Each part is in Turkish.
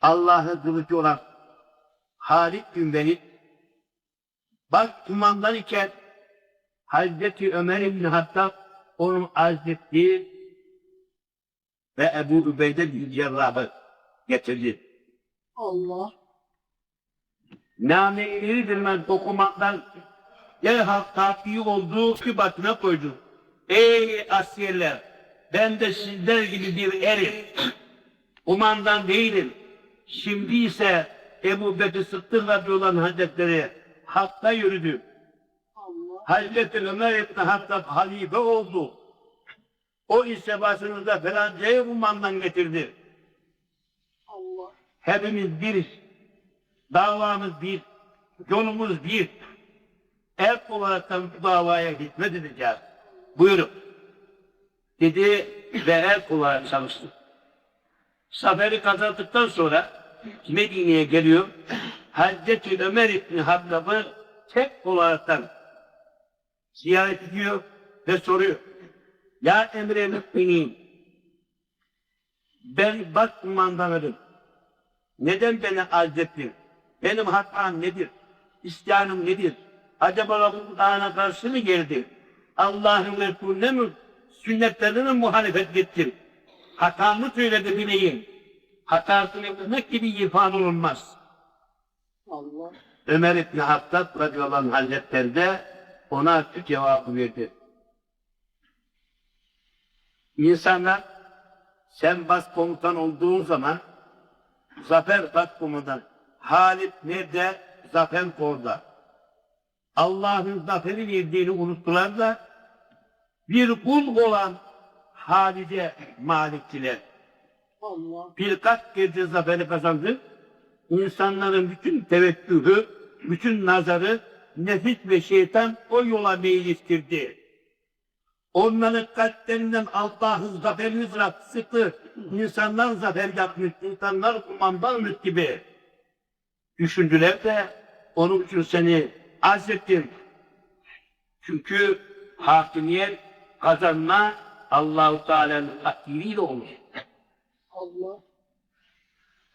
Allah'ın kılıcı olan Halid bin Velid bak kumandan iken Hazreti Ömer İbni Hattab onun azlettiği ve Ebu Übeyde bin Cerrah'ı getirdi. Allah. Nameyi bilmez dokumandan derhal tafiyi olduğu kübatına koydu. Ey askerler! Ben de sizler gibi bir erim. Kumandan değilim. Şimdi ise Ebu Bekir Sıddık anh hazretleri hakta yürüdü. Allah. Hazreti Ömer İbni Hattab halife oldu. O ise başınıza felancayı kumandan getirdi. Allah. Hepimiz biriz. Davamız bir. Yolumuz bir. Erk olaraktan bu davaya hizmet edeceğiz. Buyurun. Dedi ve erk olarak çalıştı. Zaferi kazandıktan sonra Medine'ye geliyor. Hazreti Ömer İbni Hattab'ı tek olaraktan ziyaret ediyor ve soruyor. Ya emre müminin ben bak kumandanım. Neden beni azlettin? Benim hatam nedir? İsyanım nedir? Acaba Kur'an'a karşı mı geldi? Allah'ın Resulüne mi, sünnetlerine muhalefet ettim? Hatamı söyledi bileyim. Hatasını bilmek gibi ifade olunmaz. Allah. Ömer İbni Hattab radıyallahu anh hazretleri de ona şu cevabı verdi. İnsanlar sen başkomutan olduğun zaman zafer başkomutan Halit nerede? Zafer orada. Allah'ın zaferi verdiğini unuttular da bir kul olan Halid'e maliktiler. Allah. Birkaç gece zaferi kazandı. İnsanların bütün teveccühü, bütün nazarı nefis ve şeytan o yola meyillistirdi. Onların kalplerinden Allah'ın zaferini sıktı. İnsanlar zafer yapmış, insanlar kumandanmış gibi. Düşündüler de onun için seni azlettim. Çünkü hakimiyet kazanma Allahu Teala'nın takdiriyle olmuş. Allah.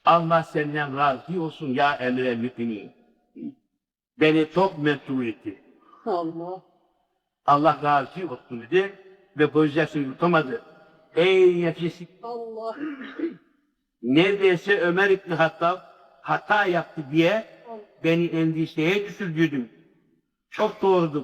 Allah senden razı olsun ya emre müminin. Beni çok memnun etti. Allah. Allah razı olsun dedi ve gözyaşını yutamadı. Ey nefis! Allah. Neredeyse Ömer İbni Hattab hata yaptı diye beni endişeye düşürdüydün. Çok doğrudur.